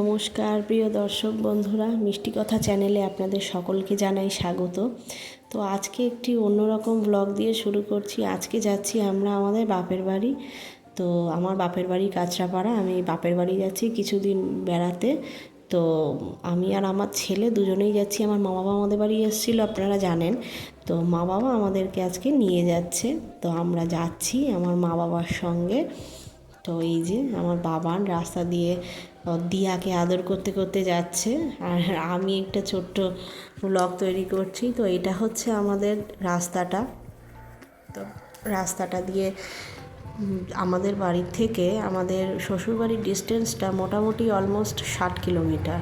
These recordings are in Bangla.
নমস্কার, প্রিয় দর্শক বন্ধুরা, মিষ্টি কথা চ্যানেলে আপনাদের সকলকে জানাই স্বাগত। তো আজকে একটি অন্যরকম ব্লগ দিয়ে শুরু করছি। আজকে যাচ্ছি আমরা আমাদের বাপের বাড়ি। তো আমার বাপের বাড়ি কাঁচরাপাড়া, আমি বাপের বাড়ি যাচ্ছি কিছুদিন বেড়াতে। তো আমি আর আমার ছেলে দুজনেই যাচ্ছি। আমার মা বাবা আমাদের বাড়ি এসেছিল, আপনারা জানেন। তো মা বাবা আমাদেরকে আজকে নিয়ে যাচ্ছে। তো আমরা যাচ্ছি আমার মা বাবার সঙ্গে। তো এই যে আমার বাবান রাস্তা দিয়ে দিয়াকে আদর করতে করতে যাচ্ছে। আর আমি একটা ছোট্ট ব্লগ তৈরি করছি। তো এটা হচ্ছে আমাদের রাস্তাটা। তো রাস্তাটা দিয়ে আমাদের বাড়ির থেকে আমাদের শ্বশুরবাড়ির ডিস্টেন্সটা মোটামুটি অলমোস্ট ষাট কিলোমিটার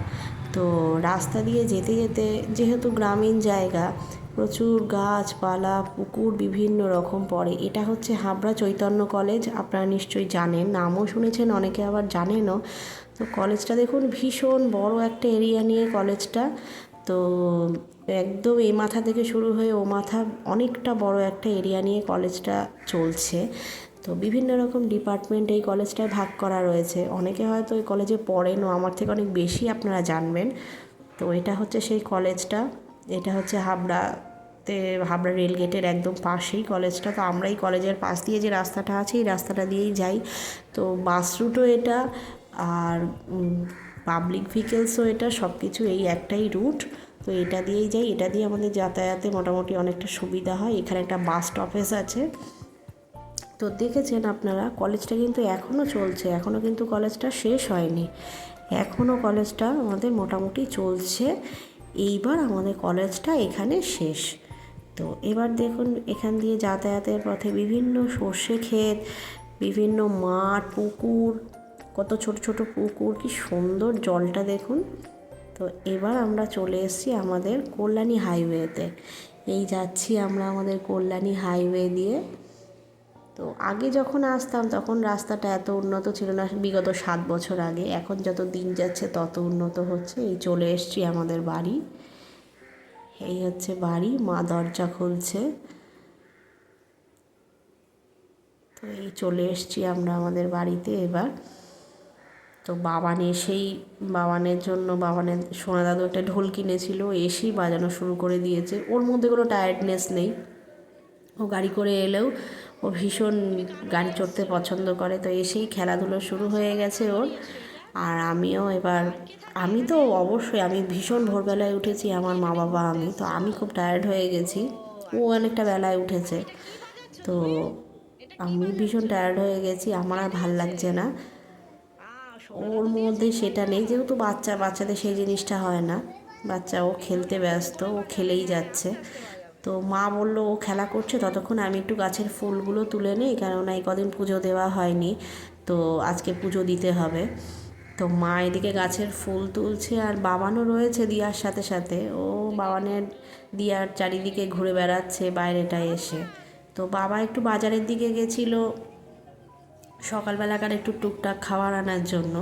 তো রাস্তা দিয়ে যেতে যেতে যেহেতু গ্রামীণ জায়গা প্রচুর গাছপালা, পুকুর বিভিন্ন রকম পড়ে। এটা হচ্ছে হাবড়া চৈতন্য কলেজ। আপনারা নিশ্চয়ই জানেন, নামও শুনেছেন, অনেকে আবার জানেনও। তো কলেজটা দেখুন, ভীষণ বড় একটা এরিয়া নিয়ে কলেজটা। তো একদম এই মাথা থেকে শুরু হয়ে ও মাথা অনেকটা বড় একটা এরিয়া নিয়ে কলেজটা চলছে। তো বিভিন্ন রকম ডিপার্টমেন্ট এই কলেজটায় ভাগ করা রয়েছে। অনেকে হয়তো এই কলেজে পড়েন ও আমার থেকে অনেক বেশি আপনারা জানবেন। তো এটা হচ্ছে সেই কলেজটা। এটা হচ্ছে হাবড়াতে, হাবড়া রেল গেটের একদম পাশেই কলেজটা। তো আমরা এই কলেজের পাশ দিয়ে যে রাস্তাটা আছে, এই রাস্তাটা দিয়েই যাই। তো বাস রুটও এটা, আর পাবলিক ভেহিকেলসও এটা সব কিছু এই একটাই রুট। তো এটা দিয়েই যাই। এটা দিয়ে আমাদের যাতায়াতে মোটামুটি অনেকটা সুবিধা হয়। এখানে একটা বাস স্টপেজ আছে। তো দেখেছেন আপনারা, কলেজটা কিন্তু এখনও চলছে। এখনও কিন্তু কলেজটা শেষ হয়নি। এখনও কলেজটা আমাদের মোটামুটি চলছে। এইবার আমাদের কলেজটা এখানে শেষ। তো এবার দেখুন, এখান দিয়ে যাতায়াতের পথে বিভিন্ন সর্ষে ক্ষেত, বিভিন্ন মাঠ, পুকুর, কত ছোট ছোট পুকুর, কি সুন্দর জলটা দেখুন। তো এবার আমরা চলে এসেছি আমাদের কল্যাণী হাইওয়েতে। এই যাচ্ছি আমরা আমাদের কল্যাণী হাইওয়ে দিয়ে। তো আগে যখন আসতাম তখন রাস্তাটা এত উন্নত ছিল না, বিগত সাত বছর আগে। এখন যত দিন যাচ্ছে তত উন্নত হচ্ছে। এই চলে এসছি আমাদের বাড়ি। এই হচ্ছে বাড়ি, মা দরজা খুলছে। তো এই চলে এসছি আমরা আমাদের বাড়িতে এবার। তো বাবান এসেই, বাবানের জন্য, বাবানের সোনা দাদু একটা ঢোল কিনেছিল, এসেই বাজানো শুরু করে দিয়েছে। ওর মধ্যে কোনো টায়ার্ডনেস নেই। ও গাড়ি করে এলেও ও ভীষণ গাড়ি চড়তে পছন্দ করে। তো এসেই খেলাধুলো শুরু হয়ে গেছে ওর। আর আমিও এবার, আমি তো অবশ্যই, আমি ভীষণ ভোরবেলায় উঠেছি আমার মা বাবা, আমি। তো আমি খুব টায়ার্ড হয়ে গেছি। ও অনেকটা বেলায় উঠেছে। তো আমি ভীষণ টায়ার্ড হয়ে গেছি, আমার আর ভালো লাগছে না। ওর মধ্যে সেটা নেই, যেহেতু বাচ্চা, বাচ্চাদের সেই জিনিসটা হয় না। বাচ্চা, ও খেলতে ব্যস্ত, ও খেলেই যাচ্ছে। তো মা বলল, ও খেলা করছে ততক্ষণ আমি একটু গাছের ফুলগুলো তুলে নিই, কেননা এই কদিন পুজো দেওয়া হয়নি। তো আজকে পুজো দিতে হবে। তো মা এদিকে গাছের ফুল তুলছে আর বাবানও রয়েছে দিয়ার সাথে সাথে। ও বাবানের দিয়ার চারিদিকে ঘুরে বেড়াচ্ছে, বাইরেটায় এসে। তো বাবা একটু বাজারের দিকে গেছিল সকালবেলাকার একটু টুকটাক খাবার আনার জন্য।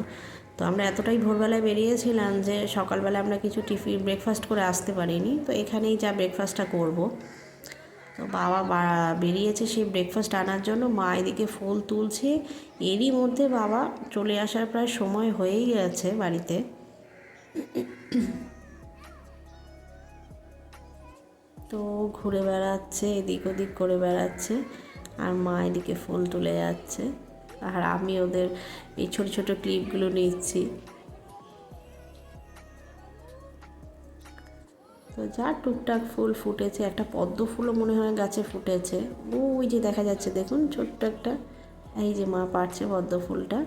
তো আমরা এতটাই ভোরবেলায় বেরিয়েছিলাম যে সকালবেলা আমরা কিছু টিফিন ব্রেকফাস্ট করে আসতে পারিনি। তো এখানেই যা ব্রেকফাস্টটা করব। তো বাবা বেরিয়েছে সেই ব্রেকফাস্ট আনার জন্য। মা এদিকে ফুল তুলছে। এরই মধ্যে বাবা চলে আসার প্রায় সময় হয়েই গেছে বাড়িতে। তো ঘুরে বেড়াচ্ছে, এদিক ওদিক করে বেড়াচ্ছে। আর মা এদিকে ফুল তুলে যাচ্ছে। আর আমি ওদের এই ছোট ছোট ক্লিপগুলো নিচ্ছি। তো যা টুকটাক ফুল ফুটেছে, একটা পদ্ম ফুলও মনে হয় গাছে ফুটেছে। ওই যে দেখা যাচ্ছে, দেখুন ছোট্ট একটা, এই যে মা পারছে পদ্ম ফুলটা।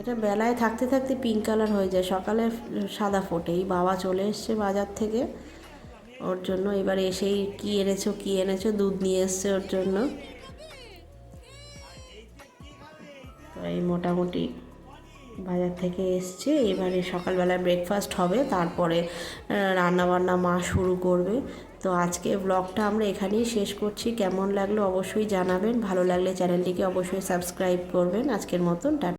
এটা বেলায় থাকতে থাকতে পিঙ্ক কালার হয়ে যায়, সকালে সাদা ফোটে এই বাবা চলে এসছে বাজার থেকে, ওর জন্য এবার এসেই কী এনেছো কী এনেছো, দুধ নিয়ে এসছে ওর জন্য। এই মোটামুটি বাজার থেকে এসছে। এবারে সকালবেলায় ব্রেকফাস্ট হবে, তারপরে রান্নাবান্না মা শুরু করবে। তো আজকে ব্লগটা আমরা এখানেই শেষ করছি। কেমন লাগল অবশ্যই জানাবেন। ভালো লাগলে চ্যানেলটিকে অবশ্যই সাবস্ক্রাইব করবেন। আজকের মতন, টাটা।